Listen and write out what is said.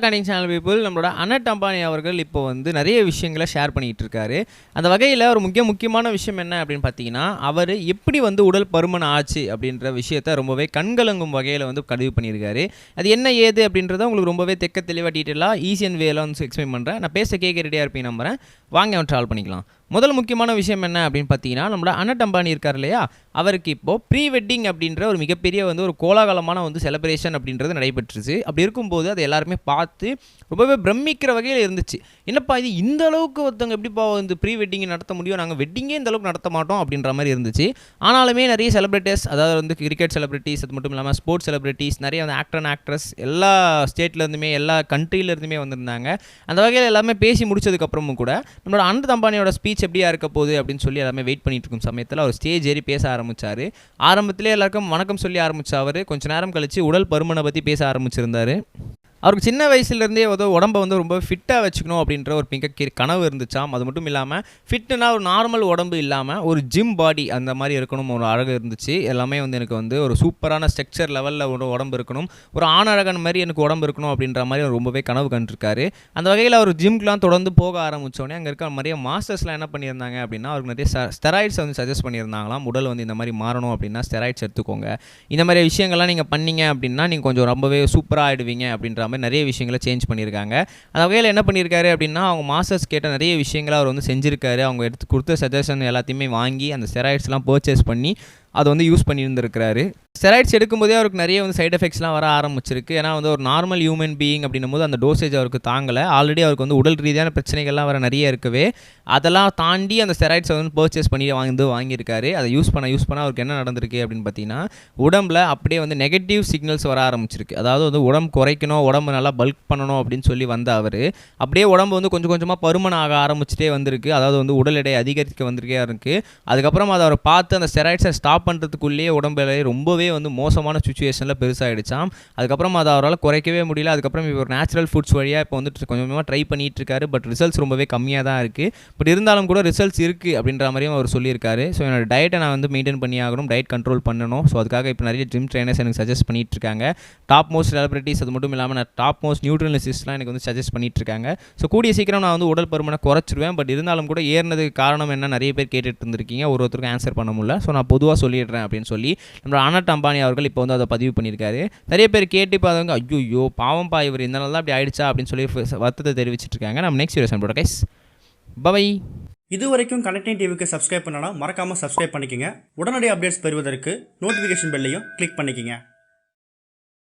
கனிங் channel people நம்மளோட அனட் அம்பானி அவர்கள் இப்போ வந்து நிறைய விஷயங்களை ஷேர் பண்ணிகிட்டு இருக்காரு அந்த வகையில் ஒரு முக்கிய முக்கியமான விஷயம் என்ன அப்படின்னு பார்த்தீங்கன்னா அவர் எப்படி வந்து உடல் பருமன் ஆச்சு அப்படின்ற விஷயத்த ரொம்பவே கண்கலங்கும் வகையில் வந்து பதிவு பண்ணியிருக்காரு. அது என்ன ஏது அப்படின்றத உங்களுக்கு ரொம்பவே தெக்க தெளிவாக டீட்டெயிலாக ஈஸியன் வேல வந்து எக்ஸ்பிளைன் பண்ணுறேன் நான் பேச கேட்க ரெடியாக இருப்பேன் நம்புறேன். வாங்க அவன் ட்ராவல் பண்ணிக்கலாம். முதல் முக்கியமான விஷயம் என்ன அப்படின்னு பார்த்தீங்கன்னா நம்மளோட அனட் அம்பானி இருக்கார் இல்லையா? அவருக்கு இப்போ ப்ரீ வெட்டிங் அப்படின்ற ஒரு மிகப்பெரிய வந்து ஒரு கோலாகலமான வந்து செலிப்ரேஷன் அப்படின்றது நடைபெற்றுச்சு. அப்படி இருக்கும்போது அதை எல்லாருமே பார்த்து ரொம்பவே பிரமிக்கிற வகையில் இருந்துச்சு. என்னப்பா இது? இந்த அளவுக்கு ஒருத்தவங்க எப்படிப்பா வந்து ப்ரீ வெட்டிங் நடத்த முடியும்? நாங்கள் வெட்டிங்கே இந்த அளவுக்கு நடத்த மாட்டோம் அப்படின்ற மாதிரி இருந்துச்சு. ஆனாலுமே நிறைய செலிபிரிட்டிஸ் அதாவது வந்து கிரிக்கெட் செலிபிரிட்டிஸ் அது மட்டும் இல்லாமல் ஸ்போர்ட்ஸ் செலிபிரிட்டிஸ் நிறைய வந்து ஆக்டர் அண்ட் ஆக்ட்ரஸ் எல்லா ஸ்டேட்லேருந்துமே எல்லா கண்ட்ரிலேருந்துமே வந்திருந்தாங்க. அந்த வகையில் எல்லாமே பேசி முடிச்சதுக்கப்புறமும் கூட நம்மளோட அனந்த் அம்பானியோட ஸ்பீச் எப்படியா இருக்க போகுது அப்படின்னு சொல்லி எல்லாமே வெயிட் பண்ணிட்டு இருக்கும் சமயத்தில் அவர் ஸ்டேஜ் ஏறி பேச ஆரம்பிச்சார். ஆரம்பத்திலே எல்லாருக்கும் வணக்கம் சொல்லி ஆரம்பிச்ச அவர். கொஞ்ச நேரம் கழிச்சு உடல் பருமனை பற்றி பேச ஆரம்பிச்சிருந்தாரு. அவருக்கு சின்ன வயசுலேருந்தே ஏதோ உடம்பை வந்து ரொம்ப ஃபிட்டாக வச்சுக்கணும் அப்படின்ற ஒரு மிக கனவு இருந்துச்சாம் அது மட்டும் இல்லாமல் ஃபிட்னா ஒரு நார்மல் உடம்பு இல்லாமல் ஒரு ஜிம் பாடி அந்த மாதிரி இருக்கணும் ஒரு அழகு இருந்துச்சு. எல்லாமே வந்து எனக்கு வந்து ஒரு சூப்பரான ஸ்ட்ரக்சர் லெவலில் ஒரு உடம்பு இருக்கணும். ஒரு ஆணழகன் மாதிரி எனக்கு உடம்பு இருக்கணும் அப்படின்ற மாதிரி அவர் ரொம்பவே கனவு கண்டிருக்காரு. அந்த வகையில் அவர் ஜிம்க்குலாம் தொடர்ந்து போக ஆரம்பித்தோடனே அங்கே இருக்க நிறைய மாஸ்டர்ஸ்லாம் என்ன பண்ணியிருந்தாங்க அப்படின்னா அவருக்கு நிறைய ஸ்டெராய்ட்ஸ் வந்து சஜஸ்ட் பண்ணியிருந்தாங்களாம். உடல் வந்து இந்த மாதிரி மாறணும் அப்படின்னா ஸ்டெராய்ட்ஸ் எடுத்துக்கோங்க. இந்த மாதிரி விஷயங்கள்லாம் நீங்கள் பண்ணீங்க அப்படின்னா நீங்கள் கொஞ்சம் ரொம்பவே சூப்பராக ஆயிடுவீங்க அப்படின்ற மாதிரி நிறைய விஷயங்களை சேஞ்ச் பண்ணியிருக்காங்க. அந்த வகையில் என்ன பண்ணியிருக்காரு அப்படின்னா அவங்க மாஸ்டர்ஸ் கேட்ட நிறைய விஷயங்களை அவர் வந்து செஞ்சுருக்காரு. அவங்க எடுத்து கொடுத்த சஜஷன் எல்லாத்தையுமே வாங்கி அந்த ஸ்டெராய்ட்ஸ்லாம் பர்ச்சேஸ் பண்ணி அதை வந்து யூஸ் பண்ணியிருந்திருக்கிறாரு. ஸ்டெராய்ட்ஸ் எடுக்கும்போதே அவருக்கு நிறைய வந்து சைட் எஃபெக்ட்ஸ்லாம் வர ஆரம்பிச்சிருக்கு. ஏன்னா வந்து ஒரு நார்மல் ஹியூமன் பீயிங் அப்படின்னும் போது அந்த டோசேஜ் அவருக்கு தாங்கலை. ஆல்ரெடி அவருக்கு வந்து உடல் ரீதியான பிரச்சனைகள்லாம் வர நிறைய இருக்கவே. அதெல்லாம் தாண்டி அந்த ஸ்டெராய்ட்ஸை வந்து பர்ச்சேஸ் பண்ணி வாங்கி வாங்கியிருக்காரு. அதை யூஸ் பண்ண யூஸ் பண்ண அவருக்கு என்ன நடந்திருக்கு அப்படின்னு பார்த்தீங்கன்னா உடம்புல அப்படியே வந்து நெகட்டிவ் சிக்னல்ஸ் வர ஆரம்பிச்சிருக்கு. அதாவது வந்து உடம்பு குறைக்கணும் உடம்பு நல்லா பல்க் பண்ணணும் அப்படின்னு சொல்லி வந்த அவர். அப்படியே உடம்பு வந்து கொஞ்சம் கொஞ்சமாக பருமன் ஆக ஆரம்பிச்சிட்டே வந்திருக்கு. அதாவது வந்து உடல் எடை அதிகரிக்க வந்திருக்கே இருக்குது அதுக்கப்புறம் அதை அவர் பார்த்து அந்த ஸ்டெராய்ட்ஸை ஸ்டாப் பண்ணுறதுக்குள்ளேயே உடம்புல ரொம்பவே வந்து மோசமான சுச்சுவேஷனில் பெருசாகிடுச்சாம் அதுக்கப்புறம் அதை அவரால் குறைக்கவே முடியல. அதுக்கப்புறம் இவர் நேச்சுரல் ஃபுட்ஸ் வழியாக இப்போ வந்துட்டு கொஞ்சம் கொஞ்சமாக ட்ரை பண்ணிட்டு இருக்காரு. பட் ரிசல்ட்ஸ் ரொம்பவே கம்மியாக தான் இருக்குது பட் இருந்தாலும் கூட ரிசல்ட்ஸ் இருக்குது அப்படின்ற மாதிரியும் அவர் சொல்லியிருக்காரு. ஸோ என்னோட டயட்டை நான் வந்து மெயின்டைன் பண்ணி ஆகணும். டயட் கண்ட்ரோல் பண்ணணும். ஸோ அதுக்காக இப்போ நிறைய ஜிம் ட்ரைனர்ஸ் எனக்கு சஜஸ்ட் பண்ணிட்டு இருக்காங்க. டாப் மோஸ்ட் செலிபிரிட்டிஸ் அது மட்டும் இல்லாமல் நான் டாப் மோஸ்ட் நியூட்ரலிஸ்ட்லாம் எனக்கு வந்து சஜஸ்ட் பண்ணிட்டு இருக்காங்க. ஸோ கூடிய சீக்கிரம் நான் வந்து உடல் பருமனை குறைச்சிருவேன். பட் இருந்தாலும் கூட ஏறினதுக்கு காரணம் என்ன? நிறைய பேர் கேட்டுட்டு இருந்திருக்கீங்க. ஒரு ஒருத்தருக்கும் ஆன்சர் பண்ண முடியல. ஸோ நான் பொதுவாக சொல்லி சொல்லிடுறேன் அப்படின்னு சொல்லி நம்மளோட அனட் அம்பானி அவர்கள் இப்போ வந்து அதை பதிவு பண்ணியிருக்காரு. நிறைய பேர் கேட்டு பார்த்தவங்க அவங்க ஐயோ பாவம்பா இவர் இந்த தான் அப்படி ஆயிடுச்சா? அப்படின்னு சொல்லி வருத்தத்தை தெரிவிச்சிட்டு இருக்காங்க. நம்ம next video soon guys bye இது வரைக்கும் கனெக்டிங் டிவிக்கு சப்ஸ்கிரைப் பண்ணனா மறக்காம சப்ஸ்கிரைப் பண்ணிக்கங்க. உடனடி அப்டேட்ஸ் பெறுவதற்கு நோட்டிஃபிகேஷன் பெல்லையும் கிளிக் பண்ணிக்கங்க.